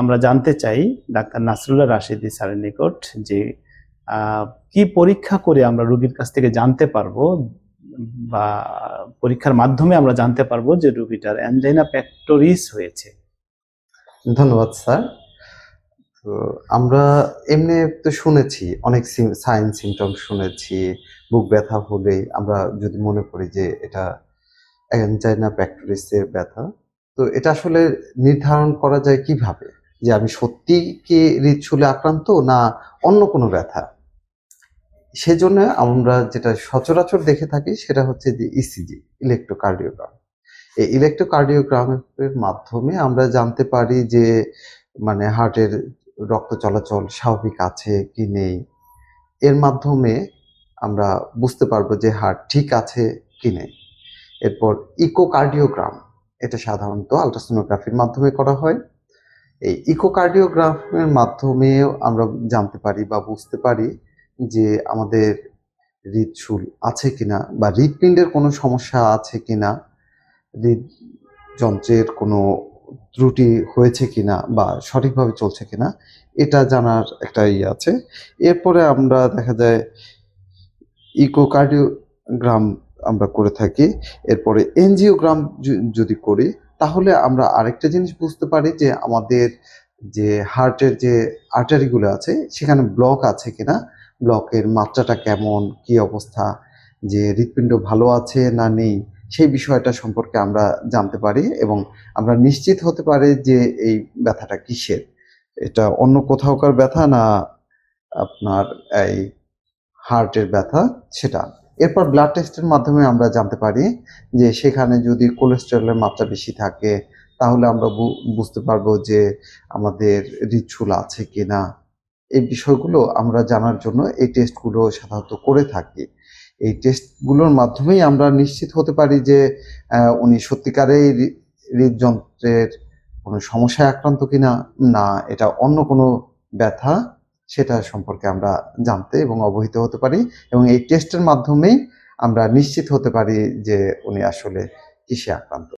আমরা জানতে চাই ডাক্তার নাসরুল্লাহ রাশিদি স্যারের নিকট যে কি পরীক্ষা করে আমরা রোগীর কাছ থেকে জানতে পারব বা পরীক্ষার মাধ্যমে আমরা জানতে পারব যে রোগীটার অ্যাঞ্জাইনা প্যাক্টোরিস হয়েছে? ধন্যবাদ স্যার। তো আমরা এমনি তো শুনেছি, অনেক সাইন সিমটম শুনেছি, বুক ব্যথা হলে আমরা যদি মনে করি যে এটা অ্যাঞ্জাইনা প্যাক্টোরিসের ব্যথা, তো এটা আসলে নির্ধারণ করা যায় কীভাবে? যে আমি সত্যি কি হৃদশুলে আক্রান্ত না অন্য কোনো ব্যথা? সেজন্য আমরা যেটা সচরাচর দেখে থাকি সেটা হচ্ছে যে E ইসিজি ইলেকট্রোকার্ডিওগ্রাম এই ইলেকট্রোকার্ডিওগ্রামের মাধ্যমে আমরা জানতে পারি যে মানে হার্টের রক্ত চলাচল স্বাভাবিক আছে কি নেই। এর মাধ্যমে আমরা বুঝতে পারব যে হার্ট ঠিক আছে কি নেই। এরপর ইকোকার্ডিওগ্রাম, এটা সাধারণত আলট্রাসোনোগ্রাফির মাধ্যমে করা হয়। এই ইকোকার্ডিওগ্রামের মাধ্যমে আমরা জানতে পারি বা বুঝতে পারি যে আমাদের হৃদশুল আছে কিনা বা হৃদপিণ্ডের কোনো সমস্যা আছে কিনা হৃদযন্ত্রের কোনো ত্রুটি হয়েছে কিনা বা সঠিকভাবে চলছে কিনা, এটা জানার একটা ইয়ে আছে। এরপরে আমরা দেখা যায় ইকোকার্ডিওগ্রাম আমরা করে থাকি। এরপরে এনজিওগ্রাম যদি করি তাহলে আমরা আরেকটা জিনিস বুঝতে পারি যে আমাদের যে হার্টের যে আর্টারিগুলো আছে, সেখানে ব্লক আছে কিনা? ব্লকের মাত্রাটা কেমন? কি অবস্থা? যে হৃৎপিণ্ড ভালো আছে না নেই? সেই বিষয়টা সম্পর্কে আমরা জানতে পারি এবং আমরা নিশ্চিত হতে পারি যে এই ব্যথাটা কিসের? এটা অন্য কোথাওকার ব্যথা না আপনার এই হার্টের ব্যথা? সেটা এরপর ব্লাড টেস্টের মাধ্যমে আমরা জানতে পারি যে সেখানে যদি কোলেস্টেরলের মাত্রা বেশি থাকে, তাহলে আমরা বুঝতে পারব যে আমাদের হৃদশুল আছে কি না এই বিষয়গুলো আমরা জানার জন্য এই টেস্টগুলো সাধারণত করে থাকি। এই টেস্টগুলোর মাধ্যমেই আমরা নিশ্চিত হতে পারি যে উনি সত্যিকারেই হৃদযন্ত্রের কোনো সমস্যায় আক্রান্ত কিনা, না, এটা অন্য কোনো ব্যথা সেটা সম্পর্কে আমরা জানতে এবং অবহিত হতে পারি এবং এই টেস্টের মাধ্যমেই আমরা নিশ্চিত হতে পারি যে উনি আসলে কিসে আক্রান্ত।